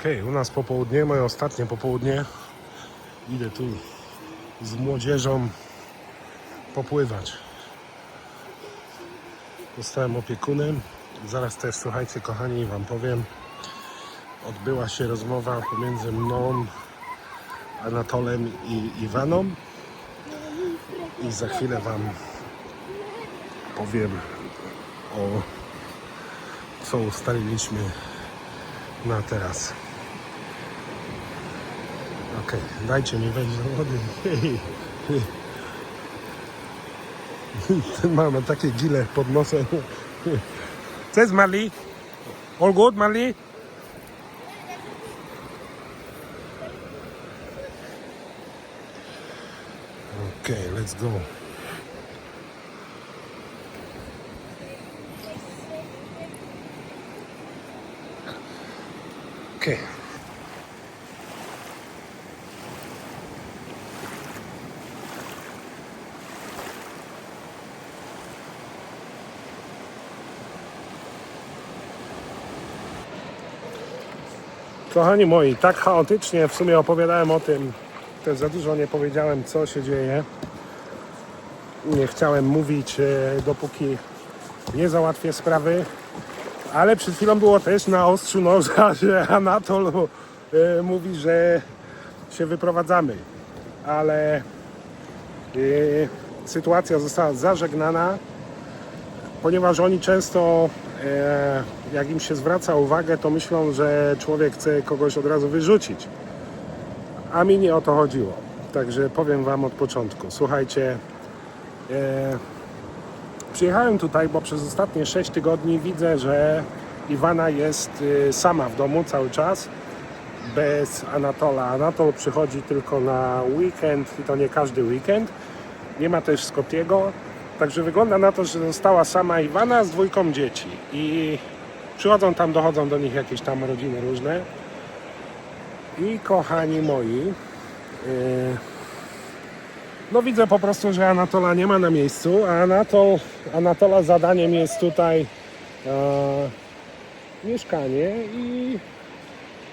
Okej, u nas popołudnie, moje ostatnie popołudnie. Idę tu z młodzieżą popływać. Zostałem opiekunem. Zaraz też, słuchajcie, kochani, Wam powiem. Odbyła się rozmowa pomiędzy mną, Anatolem i Iwaną. I za chwilę Wam powiem o co ustaliliśmy na teraz. Okej, dajcie mi wejść do wody. Ten ma, ma takie gile pod nosem. Jest Marley? All good, Marley? Okay, let's go. Okay. Kochani moi, tak chaotycznie w sumie opowiadałem o tym, też za dużo nie powiedziałem, co się dzieje. Nie chciałem mówić, e, dopóki nie załatwię sprawy, ale przed chwilą było też na ostrzu noża, że Anatol e, mówi, że się wyprowadzamy, ale e, sytuacja została zażegnana, ponieważ oni często, jak im się zwraca uwagę, to myślą, że człowiek chce kogoś od razu wyrzucić. A mi nie o to chodziło. Także powiem Wam od początku. Słuchajcie, e, przyjechałem tutaj, bo przez ostatnie 6 tygodni widzę, że Iwana jest y, sama w domu cały czas, bez Anatola. Anatol przychodzi tylko na weekend i to nie każdy weekend. Nie ma też Skotiego. Także wygląda na to, że została sama Iwana z dwójką dzieci. I przychodzą tam, dochodzą do nich jakieś tam rodziny różne. I kochani moi, yy, no widzę po prostu, że Anatola nie ma na miejscu, a Anatol, Anatola zadaniem jest tutaj e, mieszkanie i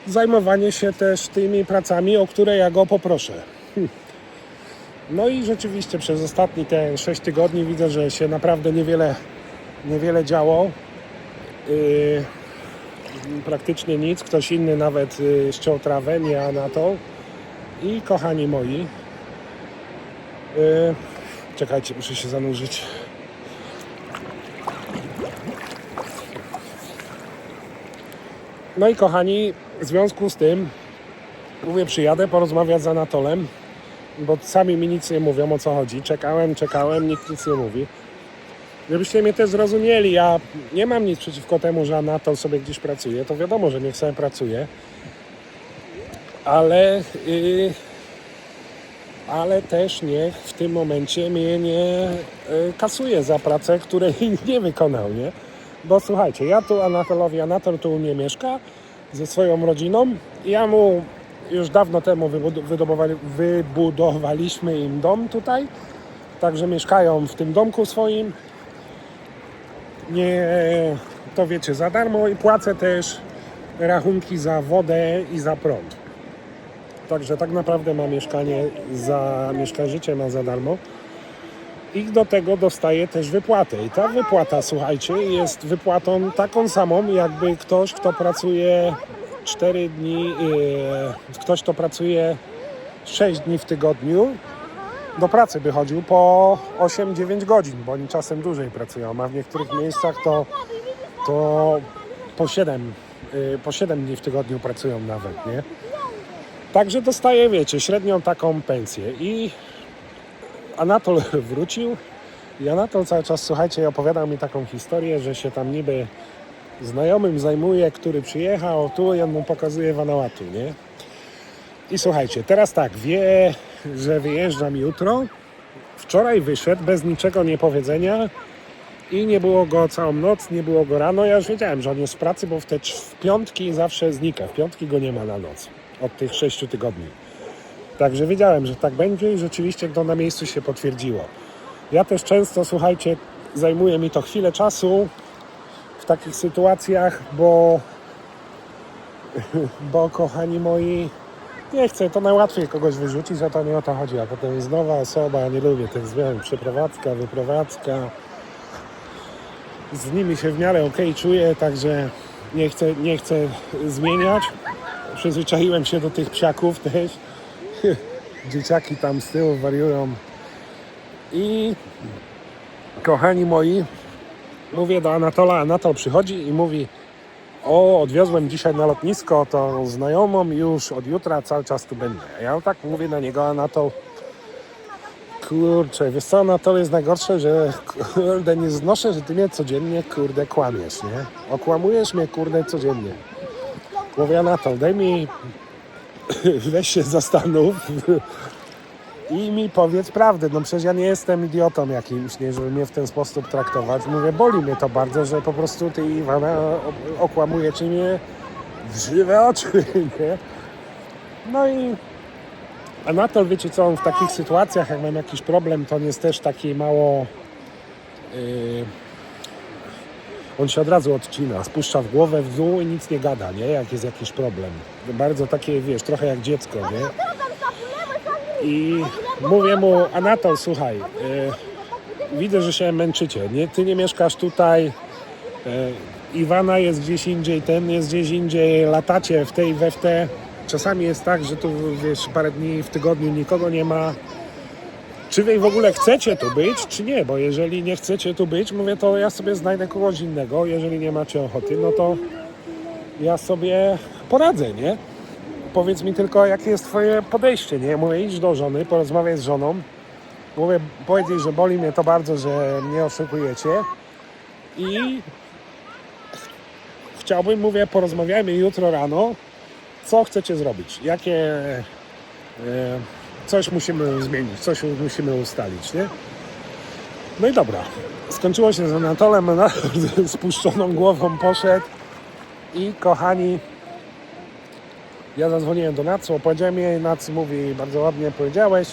zajmowanie się też tymi pracami, o które ja go poproszę. No i rzeczywiście przez ostatni te 6 tygodni widzę, że się naprawdę niewiele, niewiele działo. Yy, praktycznie nic. Ktoś inny nawet yy, ściął trawę, nie Anatol. I kochani moi, yy, czekajcie, muszę się zanurzyć. No i kochani, w związku z tym mówię, przyjadę porozmawiać z Anatolem, bo sami mi nic nie mówią o co chodzi. Czekałem, czekałem, nikt nic nie mówi. Żebyście mnie też zrozumieli, ja nie mam nic przeciwko temu, że Anatol sobie gdzieś pracuje. To wiadomo, że niech sobie pracuje. Ale, yy, ale też niech w tym momencie mnie nie yy, kasuje za pracę, której nie wykonał, nie? Bo słuchajcie, ja tu Anatolowi, Anatol tu u mnie mieszka ze swoją rodziną. Ja mu już dawno temu wybudowaliśmy im dom tutaj. Także mieszkają w tym domku swoim. Nie, to wiecie, za darmo i płacę też rachunki za wodę i za prąd. Także tak naprawdę ma mieszkanie za mieszka życie ma za darmo. I do tego dostaje też wypłatę. I ta wypłata, słuchajcie, jest wypłatą taką samą, jakby ktoś, kto pracuje 4 dni, yy, ktoś, kto pracuje 6 dni w tygodniu, do pracy by chodził po 8-9 godzin, bo oni czasem dłużej pracują, a w niektórych miejscach to, to po 7, yy, po 7 dni w tygodniu pracują nawet, nie? Także dostaje, wiecie, średnią taką pensję i Anatol wrócił i Anatol cały czas, słuchajcie, opowiadał mi taką historię, że się tam niby znajomym zajmuje, który przyjechał tu i on mu pokazuje Vanuatu, nie? I słuchajcie, teraz tak, wie, że wyjeżdżam jutro. Wczoraj wyszedł bez niczego niepowiedzenia i nie było go całą noc, nie było go rano. Ja już wiedziałem, że on jest w pracy, bo w te w piątki zawsze znika. W piątki go nie ma na noc od tych sześciu tygodni. Także wiedziałem, że tak będzie i rzeczywiście to na miejscu się potwierdziło. Ja też często, słuchajcie, zajmuje mi to chwilę czasu w takich sytuacjach, bo bo kochani moi, nie chcę, to najłatwiej kogoś wyrzucić, a to nie o to chodzi, a potem jest nowa osoba, nie lubię tych zmian, przeprowadzka, wyprowadzka, z nimi się w miarę ok czuję, także nie chcę, nie chcę zmieniać, przyzwyczaiłem się do tych psiaków też, dzieciaki tam z tyłu wariują. I kochani moi, mówię do Anatola, Anatol przychodzi i mówi o, odwiozłem dzisiaj na lotnisko tą znajomą już od jutra cały czas tu będę. Ja tak mówię na niego, Anatol, kurczę, wiesz co, Anatol jest najgorsze, że kurde, nie znoszę, że ty mnie codziennie, kurde, kłamiesz, nie? Okłamujesz mnie, kurde, codziennie. Mówię, Anatol, daj mi, weź się zastanów i mi powiedz prawdę. No przecież ja nie jestem idiotą jakimś, nie, żeby mnie w ten sposób traktować. Mówię, boli mnie to bardzo, że po prostu ty Iwana okłamujecie mnie w żywe oczy, nie? No i Anatol, wiecie co, on w takich sytuacjach, jak mam jakiś problem, to on jest też taki mało... Yy, on się od razu odcina, spuszcza w głowę w dół i nic nie gada, nie? Jak jest jakiś problem. Bardzo takie, wiesz, trochę jak dziecko, nie? I mówię mu, Anatol, słuchaj, e, widzę, że się męczycie. Nie, ty nie mieszkasz tutaj, e, Iwana jest gdzieś indziej, ten jest gdzieś indziej, latacie w tej we w te. Czasami jest tak, że tu wiesz, parę dni w tygodniu nikogo nie ma. Czy wy w ogóle chcecie tu być, czy nie? Bo jeżeli nie chcecie tu być, mówię, to ja sobie znajdę kogoś innego. Jeżeli nie macie ochoty, no to ja sobie poradzę, nie? Powiedz mi tylko, jakie jest twoje podejście, nie? Mówię, idź do żony, porozmawiaj z żoną. Mówię, powiedz jej, że boli mnie to bardzo, że mnie oszukujecie. I chciałbym, mówię, porozmawiajmy jutro rano, co chcecie zrobić, jakie e, coś musimy zmienić, coś musimy ustalić, nie? No i dobra, skończyło się z Anatolem, spuszczoną głową poszedł i kochani, ja zadzwoniłem do Natsu, opowiedziałem jej, Natsu mówi, bardzo ładnie powiedziałeś.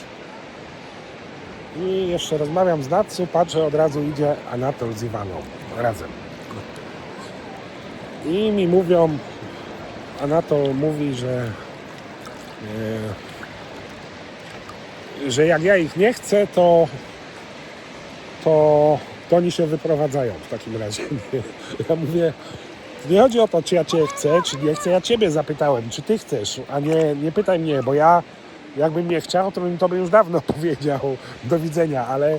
I jeszcze rozmawiam z Natsu, patrzę, od razu idzie Anatol z Iwaną razem. I mi mówią, Anatol mówi, że, e, że jak ja ich nie chcę, to, to, to oni się wyprowadzają w takim razie. Ja mówię, nie chodzi o to, czy ja Cię chcę, czy nie chcę. Ja Ciebie zapytałem, czy Ty chcesz, a nie, nie pytaj mnie, bo ja jakbym nie chciał, to bym Tobie już dawno powiedział do widzenia, ale e,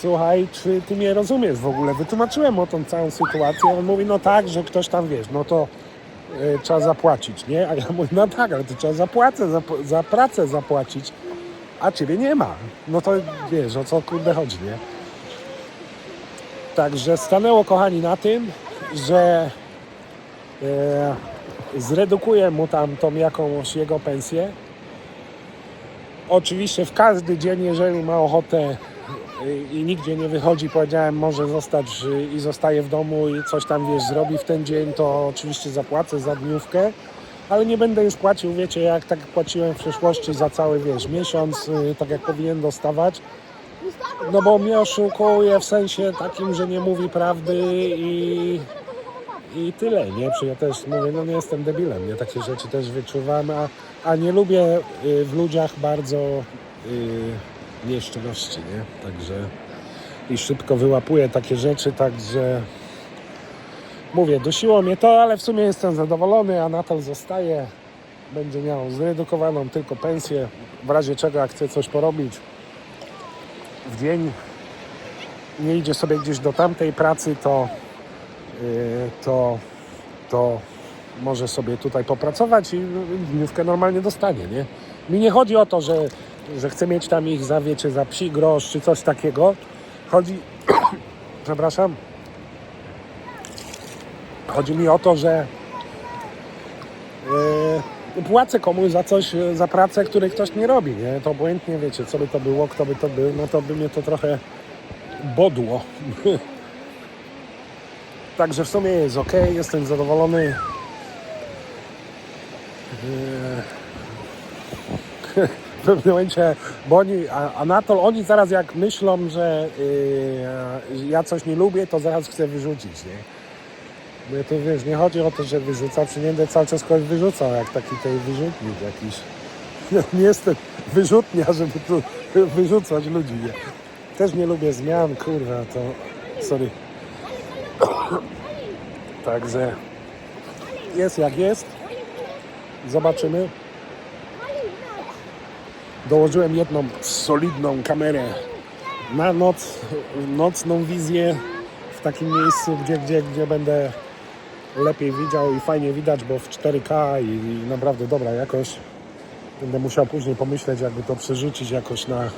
słuchaj, czy Ty mnie rozumiesz w ogóle? Wytłumaczyłem o tą całą sytuację. On mówi, no tak, że ktoś tam, wiesz, no to e, trzeba zapłacić, nie? A ja mówię, no tak, ale to trzeba zapłacę, za, za pracę zapłacić, a Ciebie nie ma. No to wiesz, o co kurde chodzi, nie? Także stanęło, kochani, na tym, że e, zredukuję mu tam tą jakąś jego pensję. Oczywiście w każdy dzień, jeżeli ma ochotę e, i nigdzie nie wychodzi, powiedziałem, może zostać e, i zostaje w domu i coś tam, wiesz, zrobi w ten dzień, to oczywiście zapłacę za dniówkę, ale nie będę już płacił, wiecie, jak tak płaciłem w przeszłości za cały, wiesz, miesiąc, tak jak powinien dostawać. No bo mnie oszukuje w sensie takim, że nie mówi prawdy i, i tyle, nie? Czy ja też mówię, no nie jestem debilem, nie? Takie rzeczy też wyczuwam, a, a nie lubię y, w ludziach bardzo y, nie? Także i szybko wyłapuję takie rzeczy, także mówię, dusiło mnie to, ale w sumie jestem zadowolony, Anatol zostaje, będzie miał zredukowaną tylko pensję, w razie czego jak chce coś porobić, w dzień nie idzie sobie gdzieś do tamtej pracy, to, yy, to, to może sobie tutaj popracować i dniówkę normalnie dostanie, nie? Mi nie chodzi o to, że, że chcę mieć tam ich za, wiecie, za psi grosz czy coś takiego. Chodzi, przepraszam, chodzi mi o to, że yy, płacę komuś za coś, yy, za pracę, której ktoś nie robi, nie? To obojętnie, wiecie, co by to było, kto by to był, no to by mnie to trochę bodło. Także w sumie jest ok, jestem zadowolony. Yy, W pewnym momencie, bo oni, Anatol, oni zaraz jak myślą, że yy, ja coś nie lubię, to zaraz chcę wyrzucić, nie? Bo tu wiesz, nie chodzi o to, że wyrzuca, czy nie będę cały czas kogoś wyrzucał, jak taki tej wyrzutnik jakiś. No, nie jestem wyrzutnia, żeby tu wyrzucać ludzi. Nie. Też nie lubię zmian, kurwa, to sorry. Także jest jak jest. Zobaczymy. Dołożyłem jedną solidną kamerę na noc, nocną wizję w takim miejscu, gdzie, gdzie, gdzie będę lepiej widział i fajnie widać, bo w 4K i, i naprawdę dobra jakość. Będę musiał później pomyśleć, jakby to przerzucić jakoś na,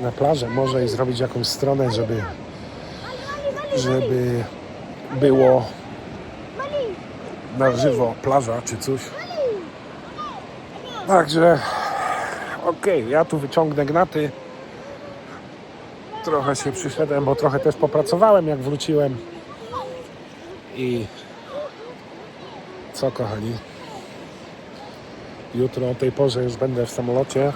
na plażę może i zrobić jakąś stronę, żeby, żeby było na żywo plaża czy coś. Także okej, ja tu wyciągnę gnaty. Trochę się przyszedłem, bo trochę też popracowałem jak wróciłem. I co kochani? Jutro o tej porze już będę w samolocie.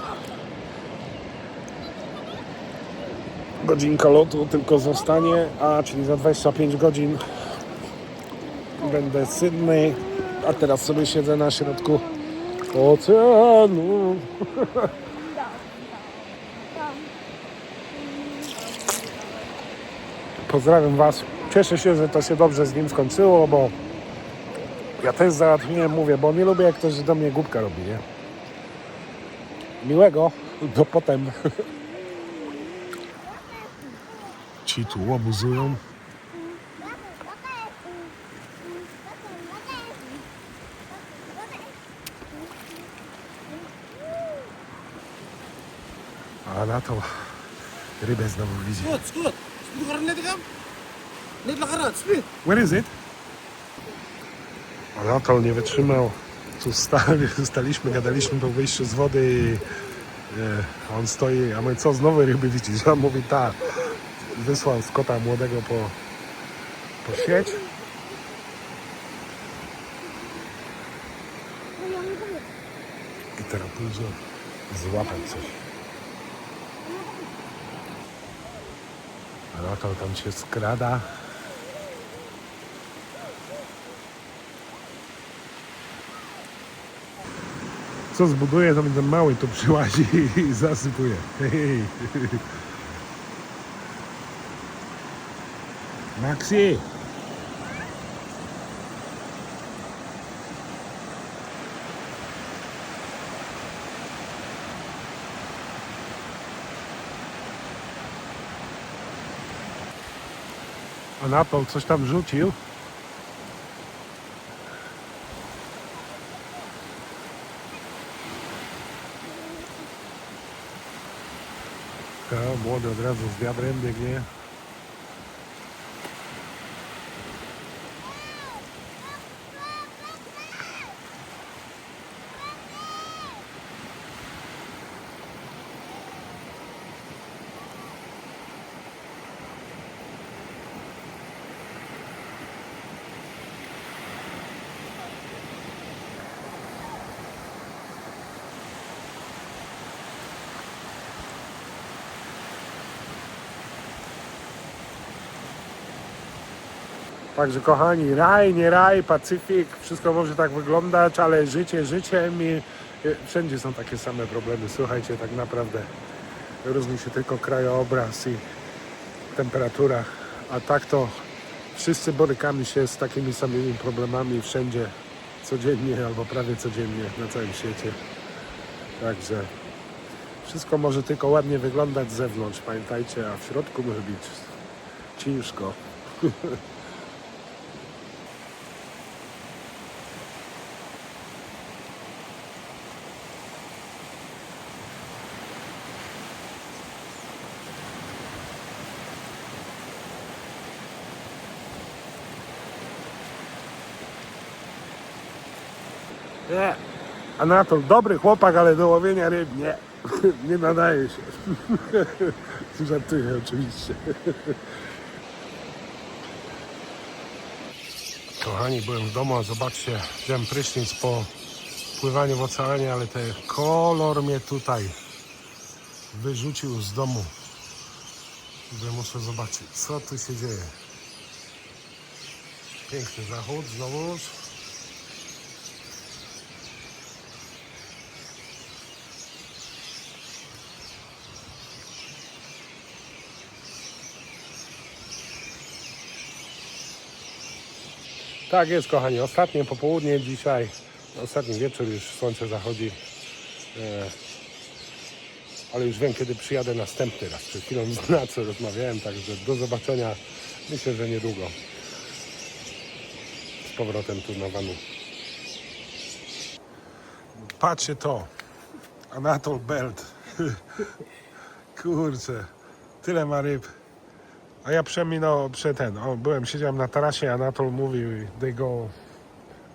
Godzinka lotu tylko zostanie, a czyli za 25 godzin będę w Sydney, a teraz sobie siedzę na środku oceanu. Pozdrawiam Was. Cieszę się, że to się dobrze z nim skończyło, bo ja też załatwiłem, mówię, bo nie lubię jak ktoś do mnie głupka robi, nie? Miłego, do potem. Ci tu łobuzują. A na to rybę znowu widzi. Skut, skut. Skut speed. Where is it? Anatol nie wytrzymał. Tu stali, staliśmy, gadaliśmy po wyjściu z wody i e, on stoi, a my co, znowu ryby widzisz? A mówi tak. Wysłał z kota młodego po, po sieć. I teraz pójdzie złapać coś. Anatol tam się skrada. Co zbuduje, to mi ten mały tu przyłazi i zasypuje. Maxi! Anatol coś tam rzucił. Ja, młody od razu z wiadrem biegnie. Także kochani, raj, nie raj, Pacyfik, wszystko może tak wyglądać, ale życie życiem i i wszędzie są takie same problemy. Słuchajcie, tak naprawdę różni się tylko krajobraz i temperatura, a tak to wszyscy borykamy się z takimi samymi problemami wszędzie, codziennie albo prawie codziennie na całym świecie. Także wszystko może tylko ładnie wyglądać z zewnątrz, pamiętajcie, a w środku może być ciężko. Nie. Anatol, dobry chłopak, ale do łowienia ryb nie. Nie nadaje się. Żartuję oczywiście. Kochani, byłem w domu, a zobaczcie, wziąłem prysznic po pływaniu w oceanie, ale ten kolor mnie tutaj wyrzucił z domu. Że muszę zobaczyć, co tu się dzieje. Piękny zachód znowuż. Tak jest, kochani. Ostatnie popołudnie dzisiaj, ostatni wieczór, już słońce zachodzi. E, ale już wiem, kiedy przyjadę następny raz. Przed chwilą z Naco rozmawiałem, także do zobaczenia. Myślę, że niedługo. Z powrotem tu na Wanu. Patrzcie to. Anatol Belt. Kurczę. Tyle ma ryb. A ja przeminął przed ten. O, byłem, siedziałem na tarasie, Anatol mówił, they go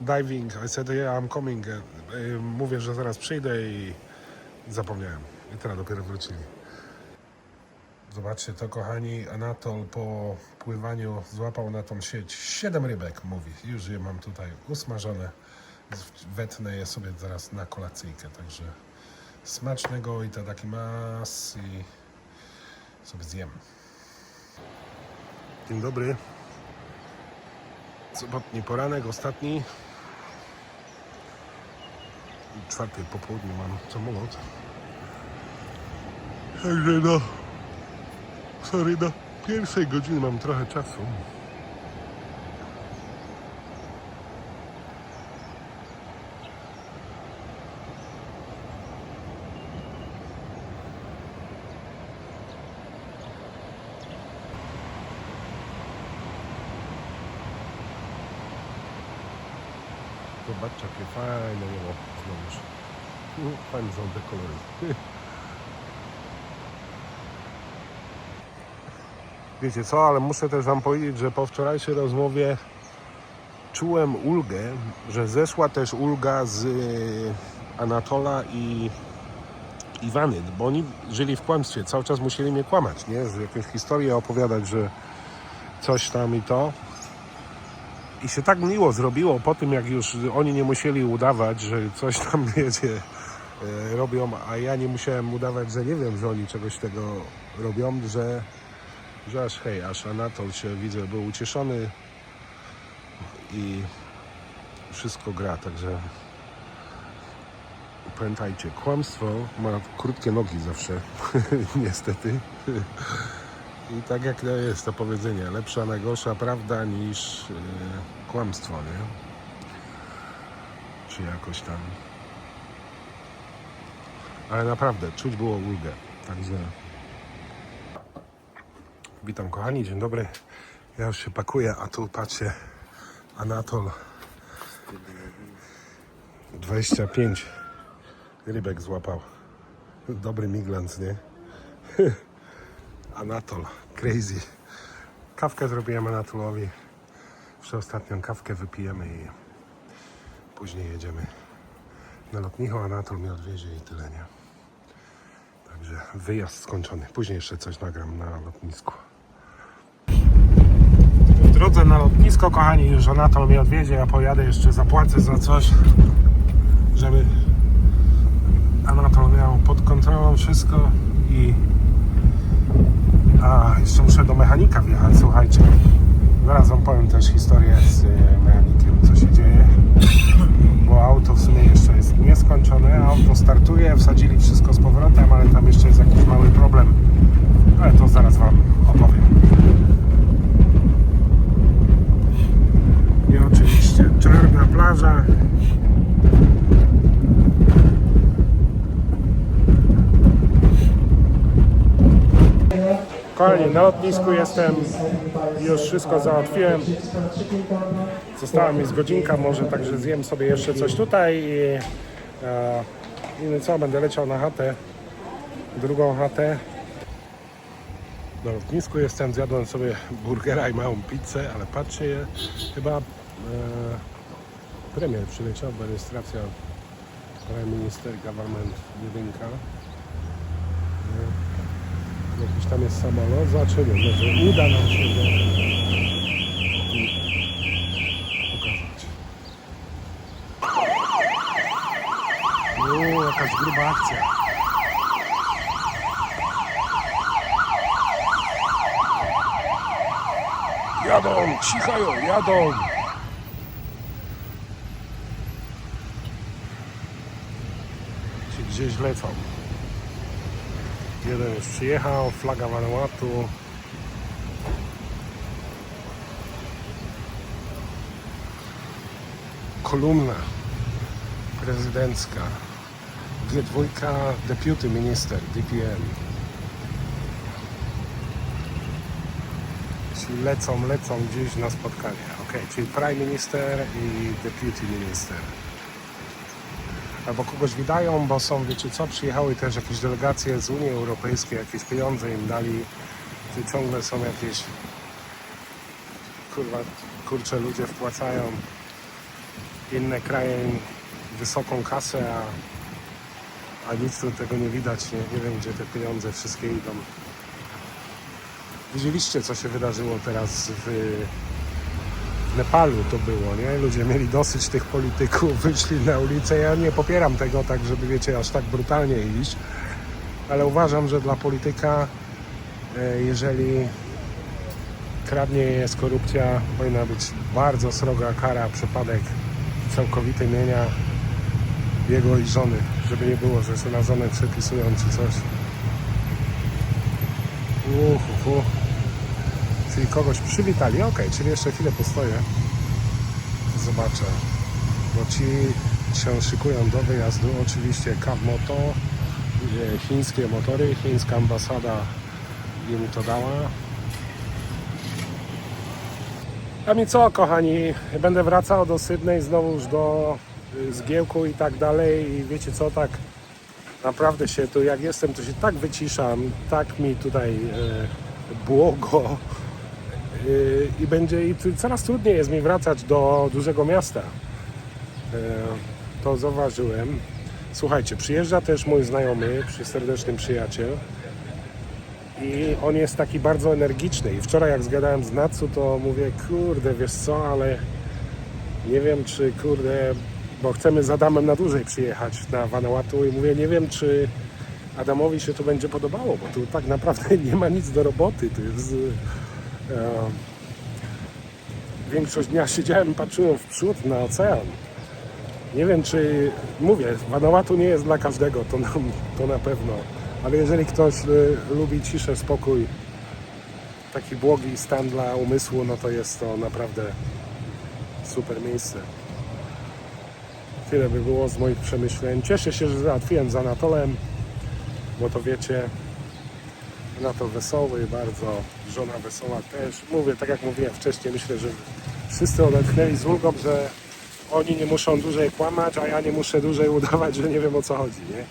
diving. I said, yeah, I'm coming. E, Mówię, że zaraz przyjdę i zapomniałem. I teraz dopiero wrócili. Zobaczcie to, kochani. Anatol po pływaniu złapał na tą sieć siedem rybek, mówi. Już je mam tutaj usmażone. Wetnę je sobie zaraz na kolacyjkę, także smacznego i to taki mas i sobie zjem. Dzień dobry. Sobotni poranek, ostatni. Czwarty po południu mam samolot. Także no, sorry, do pierwszej godziny mam trochę czasu. Zobaczcie, jakie fajne niebo znowuż. No, Fajne są te kolory. Wiecie co, ale muszę też Wam powiedzieć, że po wczorajszej rozmowie czułem ulgę, że zeszła też ulga z y, Anatola i Iwany, bo oni żyli w kłamstwie, cały czas musieli mnie kłamać, nie? Że jakąś historię opowiadać, że coś tam i to. I się tak miło zrobiło po tym, jak już oni nie musieli udawać, że coś tam, wiecie, e, robią, a ja nie musiałem udawać, że nie wiem, że oni czegoś tego robią, że że aż hej, aż Anatol się widzę był ucieszony i wszystko gra, także pamiętajcie, kłamstwo ma krótkie nogi zawsze, niestety. I tak jak jest to powiedzenie, lepsza, najgorsza prawda niż yy, kłamstwo, nie? Czy jakoś tam. Ale naprawdę, czuć było ulgę, także... Witam kochani, dzień dobry. Ja już się pakuję, a tu patrzcie, Anatol 25 rybek złapał. Dobry miglans, nie? Anatol, crazy. Kawkę zrobiłem Anatolowi. Jeszcze ostatnią kawkę wypijemy i później jedziemy na lotnicho. Anatol mnie odwiezie i tyle, nie? Także wyjazd skończony. Później jeszcze coś nagram na lotnisku. W drodze na lotnisko, kochani, już Anatol mnie odwiedzie, ja pojadę jeszcze zapłacę za coś, żeby Anatol miał pod kontrolą wszystko i a jeszcze muszę do mechanika wjechać, słuchajcie. Zaraz wam powiem też historię z e, mechanikiem, co się dzieje. Bo auto w sumie jeszcze jest nieskończone, auto startuje, wsadzili wszystko z powrotem, ale tam jeszcze jest jakiś mały problem. Ale to zaraz wam opowiem. I oczywiście czarna plaża. Kochani, na lotnisku jestem, już wszystko załatwiłem. Została mi z godzinka może, także zjem sobie jeszcze coś tutaj i, e, i no co, będę leciał na chatę, drugą chatę. Na lotnisku jestem, zjadłem sobie burgera i małą pizzę, ale patrzcie, chyba e, premier przyleciał, bo rejestracja Minister Government jedynka jakiś tam jest samolot. Zobaczymy, może uda nam się go pokazać. Uuu, jakaś gruba akcja. Jadą, cichają, jadą. Czy gdzieś lecą. Jeden już przyjechał, flaga Vanuatu. Kolumna prezydencka. G2 Deputy Minister, DPM. Czyli lecą, lecą gdzieś na spotkanie. Ok, czyli Prime Minister i Deputy Minister. Albo kogoś widają, bo są, wiecie co, przyjechały też jakieś delegacje z Unii Europejskiej, jakieś pieniądze im dali. Tu ciągle są jakieś kurwa, kurcze ludzie wpłacają inne kraje wysoką kasę, a, a nic tu tego nie widać. Nie, nie wiem, gdzie te pieniądze wszystkie idą. Widzieliście, co się wydarzyło teraz w, w Nepalu to było, nie? Ludzie mieli dosyć tych polityków, wyszli na ulicę. Ja nie popieram tego tak, żeby wiecie, aż tak brutalnie iść, ale uważam, że dla polityka, e, jeżeli kradnie jest korupcja, powinna być bardzo sroga kara, przypadek całkowitej mienia jego i żony, żeby nie było, że się na żonę przepisują czy coś. Uhu, Czyli kogoś przywitali, ok, czyli jeszcze chwilę postoję. Zobaczę. Bo ci się szykują do wyjazdu. Oczywiście Moto, chińskie motory, chińska ambasada im to dała. A mi co, kochani, będę wracał do Sydney znowu już do y, zgiełku i tak dalej i wiecie co, tak naprawdę się tu jak jestem, to się tak wyciszam, tak mi tutaj e, błogo i będzie i coraz trudniej jest mi wracać do dużego miasta. E, to zauważyłem. Słuchajcie, przyjeżdża też mój znajomy, przy serdeczny przyjaciel i on jest taki bardzo energiczny. I wczoraj jak zgadałem z Natsu, to mówię, kurde, wiesz co, ale nie wiem, czy kurde, bo chcemy z Adamem na dłużej przyjechać na Vanuatu i mówię, nie wiem, czy Adamowi się to będzie podobało, bo tu tak naprawdę nie ma nic do roboty. To jest, większość dnia siedziałem, patrzyłem w przód na ocean. Nie wiem, czy mówię, Vanuatu nie jest dla każdego, to na, to na pewno. Ale jeżeli ktoś y, lubi ciszę, spokój, taki błogi stan dla umysłu, no to jest to naprawdę super miejsce. Tyle by było z moich przemyśleń. Cieszę się, że załatwiłem z Anatolem, bo to wiecie, Anatol wesoły bardzo, żona wesoła też. Mówię, tak jak mówiłem wcześniej, myślę, że wszyscy odetchnęli z ulgą, że oni nie muszą dłużej kłamać, a ja nie muszę dłużej udawać, że nie wiem o co chodzi, nie?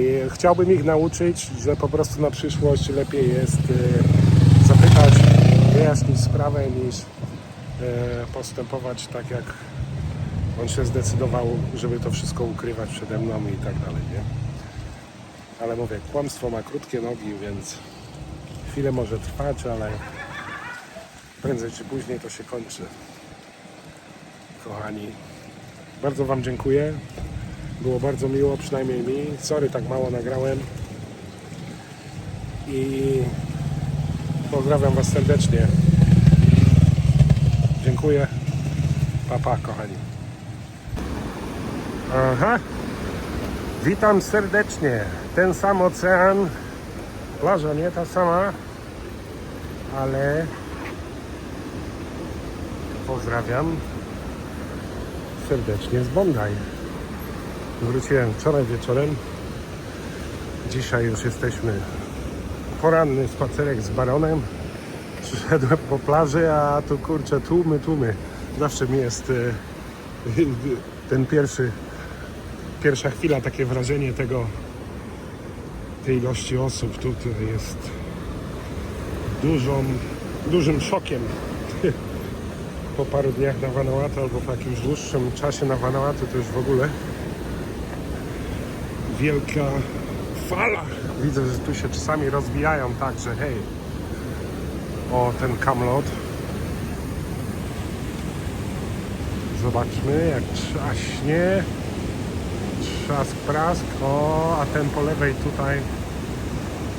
I chciałbym ich nauczyć, że po prostu na przyszłość lepiej jest e, zapytać, wyjaśnić sprawę niż e, postępować tak jak on się zdecydował, żeby to wszystko ukrywać przede mną i tak dalej, nie? Ale mówię, kłamstwo ma krótkie nogi, więc chwilę może trwać, ale prędzej czy później to się kończy. Kochani, bardzo Wam dziękuję. Było bardzo miło, przynajmniej mi. Sorry, tak mało nagrałem. I pozdrawiam Was serdecznie. Dziękuję. Papa, pa, kochani. Aha. Witam serdecznie. Ten sam ocean. Plaża nie ta sama, ale pozdrawiam serdecznie z Bondi. Wróciłem wczoraj wieczorem. Dzisiaj już jesteśmy. Poranny spacerek z baronem. Przyszedłem po plaży, a tu kurczę tłumy, tłumy. Zawsze mi jest e, ten pierwszy, pierwsza chwila, takie wrażenie tego, tej ilości osób tutaj jest dużą, dużym szokiem po paru dniach na Vanuatu albo po jakimś dłuższym czasie na Vanuatu to już w ogóle wielka fala. Widzę, że tu się czasami rozbijają tak, że hej, o ten kamlot. Zobaczmy jak trzaśnie. Trzask, prask. O, a ten po lewej tutaj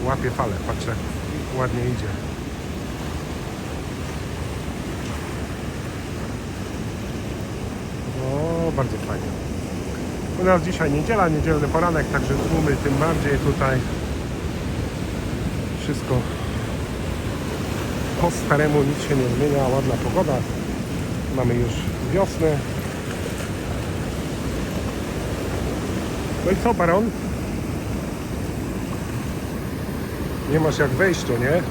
łapie falę. Patrzę, ładnie idzie. O, bardzo fajnie. U nas dzisiaj niedziela, niedzielny poranek, także tłumy tym bardziej tutaj. Wszystko po staremu, nic się nie zmienia, ładna pogoda. Mamy już wiosnę. No i co, Baron? Nie masz jak wejść tu, nie?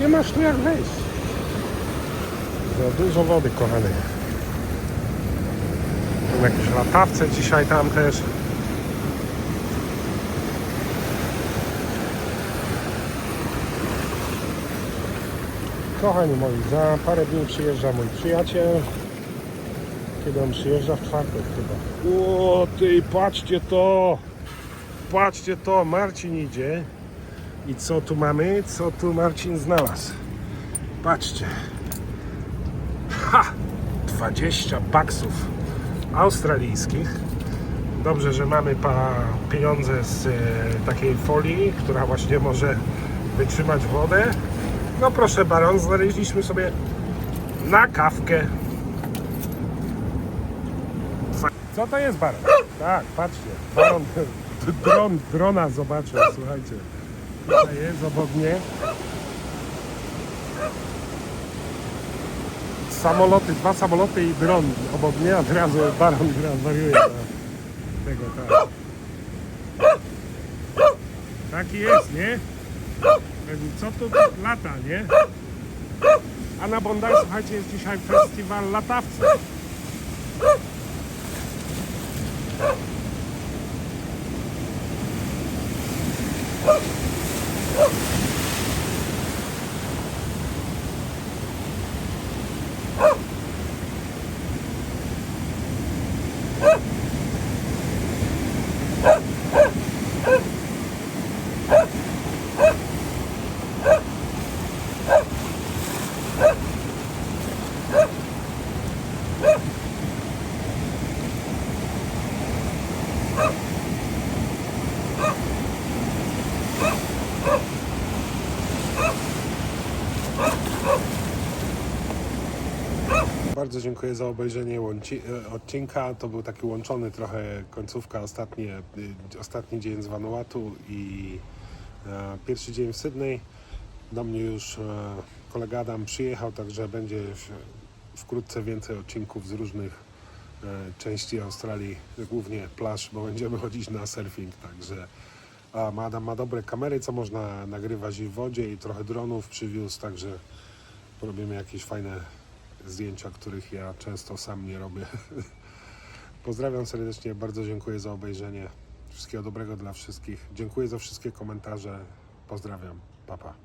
Nie masz tu jak wejść. Za dużo wody, kochany. Jakieś latawce dzisiaj tam też. Kochani moi, za parę dni przyjeżdża mój przyjaciel. Kiedy on przyjeżdża? W czwartek chyba. O ty, patrzcie to! Patrzcie to, Marcin idzie. I co tu mamy? Co tu Marcin znalazł? Patrzcie. Ha! 20 baksów australijskich. Dobrze, że mamy pa pieniądze z e, takiej folii, która właśnie może wytrzymać wodę. No proszę baron, znaleźliśmy sobie na kawkę. Co to jest baron? Tak, patrzcie. Baron, dron, drona zobaczył, słuchajcie. Tutaj jest obok mnie. Samoloty, dwa samoloty i dron obok mnie, od razu baron wariuje tego, tak. Taki jest, nie? Co tu lata, nie? A na Bondi, słuchajcie, jest dzisiaj festiwal latawców. Bardzo dziękuję za obejrzenie łąci- e, odcinka. To był taki łączony trochę końcówka, ostatnie, y, ostatni dzień z Vanuatu i e, pierwszy dzień w Sydney. Do mnie już e, kolega Adam przyjechał, także będzie wkrótce więcej odcinków z różnych e, części Australii, głównie plaż, bo będziemy chodzić na surfing, także a Adam ma dobre kamery, co można nagrywać i w wodzie i trochę dronów przywiózł, także robimy jakieś fajne zdjęcia, których ja często sam nie robię. Pozdrawiam serdecznie, bardzo dziękuję za obejrzenie. Wszystkiego dobrego dla wszystkich. Dziękuję za wszystkie komentarze. Pozdrawiam. Papa. Pa.